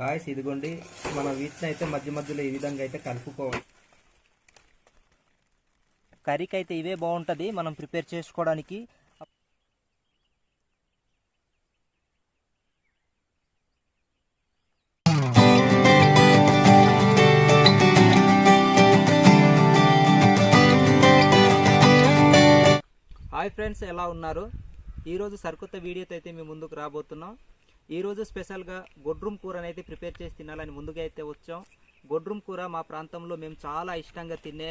Guys ఇదిగోండి మనం వీటిని అయితే మధ్య మధ్యలో ఈ విధంగా అయితే కలుపుకోవాలి. కర్రీకి అయితే ఇవే బాగుంటుంది మనం ప్రిపేర్ చేసుకోవడానికి. హాయ్ ఫ్రెండ్స్ ఎలా ఉన్నారు? ఈరోజు సరికొత్త వీడియోతో అయితే మేము ముందుకు రాబోతున్నాం. ఈరోజు స్పెషల్గా గొడ్రూమ్ కూరని అయితే ప్రిపేర్ చేసి తినాలని ముందుగా అయితే వచ్చాం. గొడ్రూమ్ కూర మా ప్రాంతంలో మేము చాలా ఇష్టంగా తినే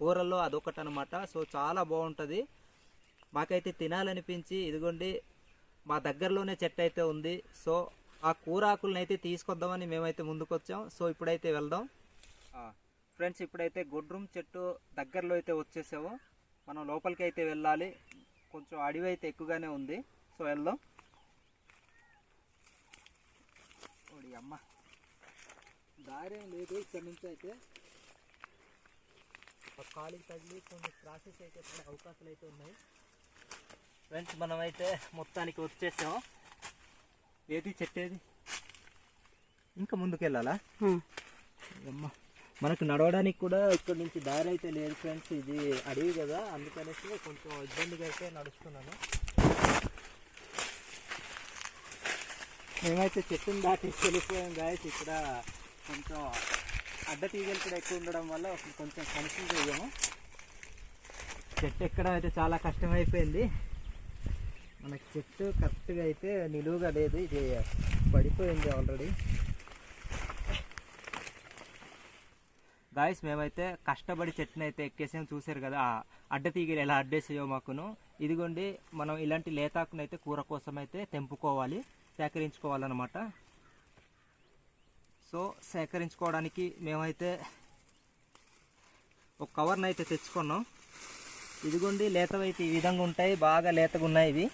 కూరల్లో అదొకటి అనమాట సో చాలా బాగుంటుంది. మాకైతే తినాలనిపించి ఇదిగోండి మా దగ్గరలోనే చెట్టు అయితే ఉంది. సో ఆ కూర ఆకులనైతే అయితే తీసుకొద్దామని మేమైతే ముందుకొచ్చాం. సో ఇప్పుడైతే వెళ్దాం. ఫ్రెండ్స్ ఇప్పుడైతే గొడ్రూమ్ చెట్టు దగ్గరలో అయితే వచ్చేసాము. మనం లోపలికి అయితే వెళ్ళాలి. కొంచెం అడవి అయితే ఎక్కువగానే ఉంది. సో వెళ్దాం. అమ్మ. దారి ఏం లేదు ఇక్కడ నుంచి అయితే. కాలికి తగిలి కొన్ని క్రాసెస్ అయితే పడే అవకాశాలు అయితే ఉన్నాయి. ఫ్రెండ్స్ మనం అయితే మొత్తానికి వచ్చేసాం. ఏది చెట్టు ఏది ఇంకా ముందుకు వెళ్ళాలా అమ్మ మనకు నడవడానికి కూడా ఇక్కడ నుంచి దారి అయితే లేదు ఫ్రెండ్స్ ఇది అడవి కదా అందుకనేసి కొంచెం ఇబ్బందిగా అయితే నడుస్తున్నాను. మేమైతే చెట్టుని దాటి వెళ్ళిపోయాం గాయస్. ఇక్కడ కొంచెం అడ్డ తీగలు కూడా ఎక్కువ ఉండడం వల్ల కొంచెం కన్ఫ్యూజ్ అయ్యాము. చెట్టు ఎక్కడం అయితే చాలా కష్టమైపోయింది. మనకి చెట్టు కరెక్ట్గా అయితే నిలువుగా లేదు. ఇది పడిపోయింది ఆల్రెడీ గాయస్ మేమైతే కష్టపడి చెట్టుని అయితే ఎక్కేసాం. చూసారు కదా అడ్డ తీగలు ఎలా అడ్డేసాయో మాకును. ఇదిగోండి మనం ఇలాంటి లేతాకునైతే కూర కోసం అయితే తెంపుకోవాలి. సేకరించుకోవాలన్నమాట. సో సేకరించుకోవడానికి మేమైతే ఒక కవర్ని అయితే తెచ్చుకున్నాం. ఇదిగోండి లేతవైతే ఈ విధంగా ఉంటాయి. బాగా లేతగా ఉన్నాయి ఇవి.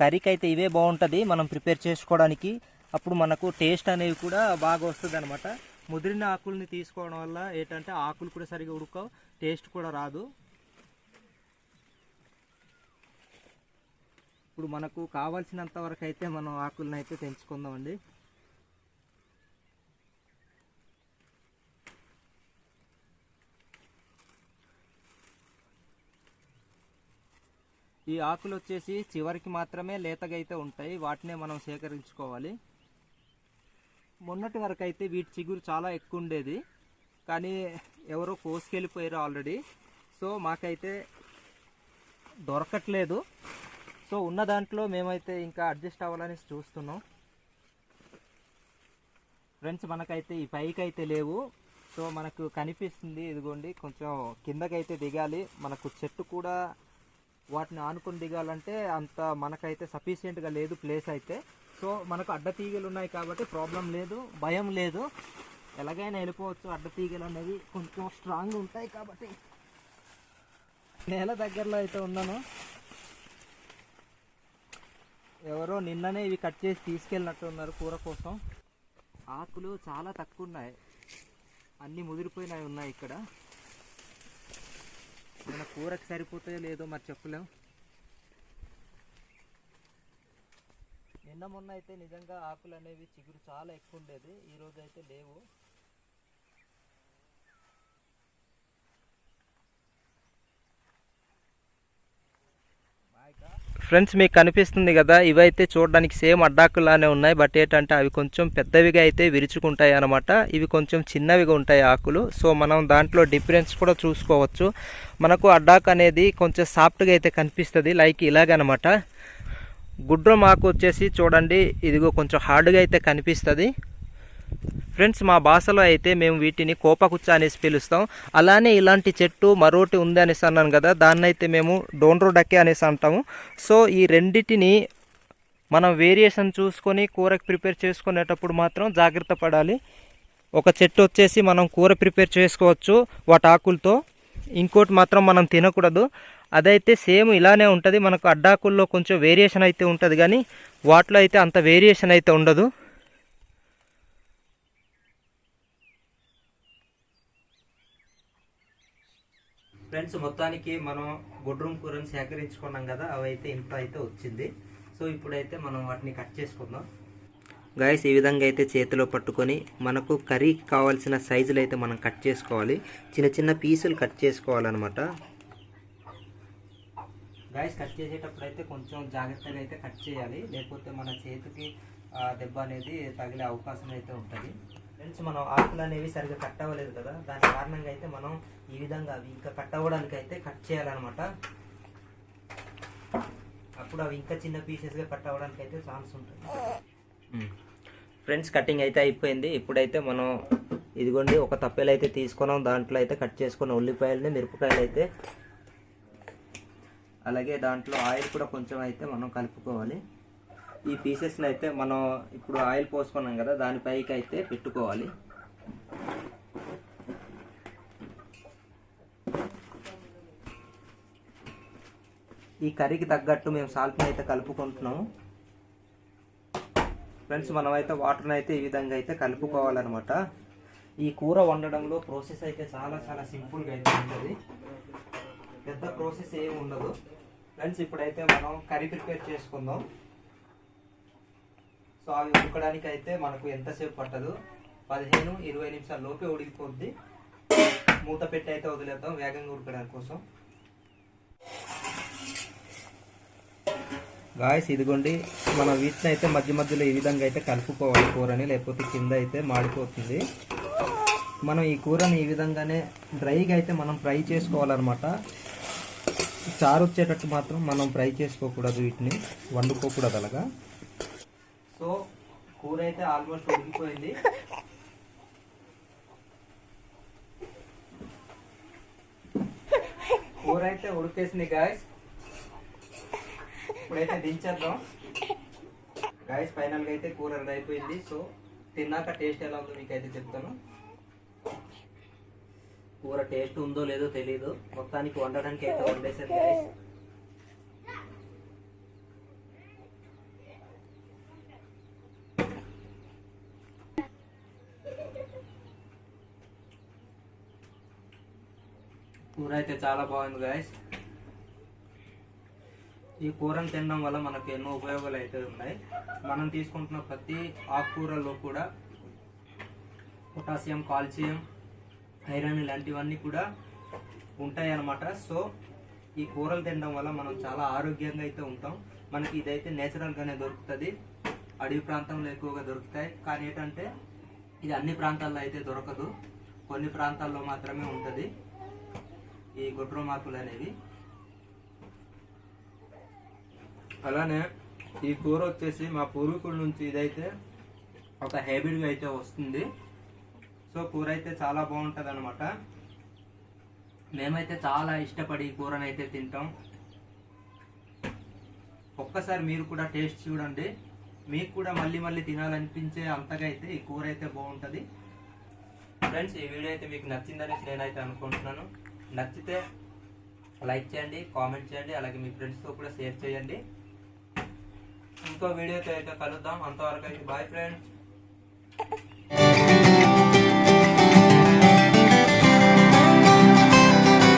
కర్రీకి అయితే ఇవే బాగుంటుంది మనం ప్రిపేర్ చేసుకోవడానికి. అప్పుడు మనకు టేస్ట్ అనేవి కూడా బాగా వస్తుంది అనమాట ముదిరిన ఆకుల్ని తీసుకోవడం వల్ల ఏంటంటే ఆకులు కూడా సరిగా ఉడకవు టేస్ట్ కూడా రాదు. ఇప్పుడు మనకు కావాల్సినంత వరకు అయితే మనం ఆకులను అయితే తెంచుకుందామండి. ఈ ఆకులు వచ్చేసి చివరికి మాత్రమే లేతగా అయితే ఉంటాయి. వాటినే మనం సేకరించుకోవాలి. మొన్నటి వరకు అయితే వీటి చిగురు చాలా ఎక్కువ ఉండేది కానీ ఎవరో కోసుకెళ్ళిపోయారు ఆల్రెడీ. సో మాకైతే దొరకట్లేదు. సో ఉన్న దాంట్లో మేమైతే ఇంకా అడ్జస్ట్ అవ్వాలని చూస్తున్నాం. ఫ్రెండ్స్ మనకైతే ఈ పైకి అయితే లేవు. సో మనకు కనిపిస్తుంది ఇదిగోండి కొంచెం కిందకైతే దిగాలి. మనకు చెట్టు కూడా వాటిని ఆనుకొని దిగాలంటే అంత మనకైతే సఫిషియెంట్గా లేదు ప్లేస్ అయితే. సో మనకు అడ్డతీగలు ఉన్నాయి కాబట్టి ప్రాబ్లం లేదు భయం లేదు. ఎలాగైనా వెళ్ళిపోవచ్చు అడ్డతీగలు అనేవి కొంచెం స్ట్రాంగ్ ఉంటాయి కాబట్టి. నేల దగ్గరలో అయితే ఉన్నాను. ఎవరో నిన్ననే ఇవి కట్ చేసి తీసుకెళ్ళినట్టు ఉన్నారు కూర కోసం. ఆకులు చాలా తక్కువ ఉన్నాయి అన్నీ ముదిరిపోయినవి ఉన్నాయి ఇక్కడ. మన కూరకు సరిపోతాయో లేదో మరి చెప్పలేం. నిన్న మొన్న అయితే నిజంగా ఆకులు అనేవి చిగురు చాలా ఎక్కువ ఉండేది. ఈరోజు అయితే లేవు. ఫ్రెండ్స్ మీకు కనిపిస్తుంది కదా ఇవైతే చూడడానికి సేమ్ అడ్డాకులానే ఉన్నాయి. బట్ ఏంటంటే అవి కొంచెం పెద్దవిగా అయితే విరుచుకుంటాయి అనమాట ఇవి కొంచెం చిన్నవిగా ఉంటాయి ఆకులు. సో మనం దాంట్లో డిఫరెన్స్ కూడా చూసుకోవచ్చు. మనకు అడ్డాకు అనేది కొంచెం సాఫ్ట్గా అయితే కనిపిస్తుంది. లైక్ ఇలాగనమాట. గుడ్రం ఆకు వచ్చేసి చూడండి ఇదిగో కొంచెం హార్డ్గా అయితే కనిపిస్తుంది. ఫ్రెండ్స్ మా భాషలో అయితే మేము వీటిని కోపకుచ్చ అనేసి పిలుస్తాం. అలానే ఇలాంటి చెట్టు మరోటి ఉంది అనేసి అన్నాను కదా దాన్నైతే మేము డోండ్రో అనేసి అంటాము. సో ఈ రెండిటిని మనం వేరియేషన్ చూసుకొని కూరకు ప్రిపేర్ చేసుకునేటప్పుడు మాత్రం జాగ్రత్త పడాలి. ఒక చెట్టు వచ్చేసి మనం కూర ప్రిపేర్ చేసుకోవచ్చు వాటి ఆకులతో. ఇంకోటి మాత్రం మనం తినకూడదు. అదైతే సేమ్ ఇలానే ఉంటుంది. మనకు అడ్డాకుల్లో కొంచెం వేరియేషన్ అయితే ఉంటుంది కానీ వాటిలో అయితే అంత వేరియేషన్ అయితే ఉండదు. ఫ్రెండ్స్ మొత్తానికి మనం గుడ్రూమ్ కూరని సేకరించుకున్నాం కదా అవి అయితే ఇంత అయితే వచ్చింది. సో ఇప్పుడైతే మనం వాటిని కట్ చేసుకుందాం. గాయస్ ఈ విధంగా అయితే చేతిలో పట్టుకొని మనకు కర్రీకి కావాల్సిన సైజులు అయితే మనం కట్ చేసుకోవాలి. చిన్న చిన్న పీసులు కట్ చేసుకోవాలన్నమాట. గాయస్ కట్ చేసేటప్పుడు అయితే కొంచెం జాగ్రత్తగా అయితే కట్ చేయాలి. లేకపోతే మన చేతికి దెబ్బ అనేది తగిలే అవకాశం అయితే ఉంటుంది. ఫ్రెండ్స్ మనం ఆకులు అనేవి సరిగ్గా కట్ అవ్వలేదు కదా దాని కారణంగా అయితే మనం ఈ విధంగా అవి ఇంకా కట్ అవ్వడానికి అయితే కట్ చేయాలన్నమాట. అప్పుడు అవి ఇంకా చిన్న పీసెస్గా కట్ అవ్వడానికి అయితే ఛాన్స్ ఉంటుంది. ఫ్రెండ్స్ కటింగ్ అయితే అయిపోయింది. ఇప్పుడైతే మనం ఇదిగోండి ఒక తప్పేలు అయితే తీసుకున్నాం. దాంట్లో అయితే కట్ చేసుకున్న ఉల్లిపాయలని మిరపకాయలు అయితే అలాగే దాంట్లో ఆయిల్ కూడా కొంచెం అయితే మనం కలుపుకోవాలి. ఈ పీసెస్ని అయితే మనం ఇప్పుడు ఆయిల్ పోసుకున్నాం కదా దానిపైకి అయితే పెట్టుకోవాలి. ఈ కర్రీకి తగ్గట్టు మేము సాల్ట్ని అయితే కలుపుకుంటున్నాము. ఫ్రెండ్స్ మనమైతే వాటర్ని అయితే ఈ విధంగా అయితే కలుపుకోవాలన్నమాట. ఈ కూర వండడంలో ప్రాసెస్ అయితే చాలా చాలా సింపుల్గా అయితే ఉంటుంది. పెద్ద ప్రాసెస్ ఏమి ఉండదు. ఫ్రెండ్స్ ఇప్పుడైతే మనం కర్రీ ప్రిపేర్ చేసుకుందాం. సో అవి ఉడకడానికి అయితే మనకు ఎంతసేపు పట్టదు? పదిహేను ఇరవై నిమిషాల లోపే ఉడికిపోద్ది. మూత పెట్టి అయితే వదిలేద్దాం వేగంగా ఉడకడానికి కోసం. గాయస్ ఇదిగోండి. మన వీటిని అయితే మధ్య మధ్యలో ఈ విధంగా అయితే కలుపుకోవాలి కూరని లేకపోతే కింద అయితే మాడిపోతుంది. మనం ఈ కూరని ఈ విధంగానే డ్రైగా అయితే మనం ఫ్రై చేసుకోవాలన్నమాట. చారు వచ్చేటట్టు మాత్రం మనం ఫ్రై చేసుకోకూడదు వీటిని. వండుకోకూడదు అలాగా. కూర అయితే ఆల్మోస్ట్ ఉడికిపోయింది. కూర అయితే ఉడికేసింది గాయస్ ఇప్పుడైతే దించేద్దాం. గాయస్ ఫైనల్గా అయితే కూర అయిపోయింది. సో తిన్నాక టేస్ట్ ఎలా ఉందో మీకైతే చెప్తాను. కూర టేస్ట్ ఉందో లేదో తెలియదు మొత్తానికి వండడానికి అయితే వండేసారు గాయస్ కూర అయితే చాలా బాగుంది గాయస్ ఈ కూరను తినడం వల్ల మనకు ఎన్నో ఉపయోగాలు అయితే ఉన్నాయి. మనం తీసుకుంటున్న ప్రతి ఆకుకూరలో కూడా పొటాషియం కాల్షియం ఐరన్ ఇలాంటివన్నీ కూడా ఉంటాయి అన్నమాట సో ఈ కూరలు తినడం వల్ల మనం చాలా ఆరోగ్యంగా అయితే ఉంటాం. మనకి ఇదైతే నేచురల్గానే దొరుకుతుంది. అడవి ప్రాంతంలో ఎక్కువగా దొరుకుతాయి. కానీ ఏంటంటే ఇది అన్ని ప్రాంతాల్లో అయితే దొరకదు. కొన్ని ప్రాంతాల్లో మాత్రమే ఉంటుంది. ఈ గుడ్రమాకులు అనేవి. అలానే ఈ కూర వచ్చేసి మా పూర్వీకుల నుంచి ఇదైతే ఒక హ్యాబిట్గా అయితే వస్తుంది. సో కూర అయితే చాలా బాగుంటుంది అనమాట మేమైతే చాలా ఇష్టపడి ఈ కూరని అయితే తింటాం. ఒక్కసారి మీరు కూడా టేస్ట్ చూడండి. మీకు కూడా మళ్ళీ మళ్ళీ తినాలనిపించే అంతగా అయితే ఈ కూర అయితే బాగుంటుంది. ఫ్రెండ్స్ ఈ వీడియో అయితే మీకు నచ్చిందని నేనైతే అనుకుంటున్నాను. నచ్చితే లైక్ చేయండి కామెంట్ చేయండి అలాగే మీ ఫ్రెండ్స్తో కూడా షేర్ చేయండి. ఇంకో వీడియోతో అయితే కలుద్దాం. అంతవరకు అయితే బాయ్ ఫ్రెండ్స్.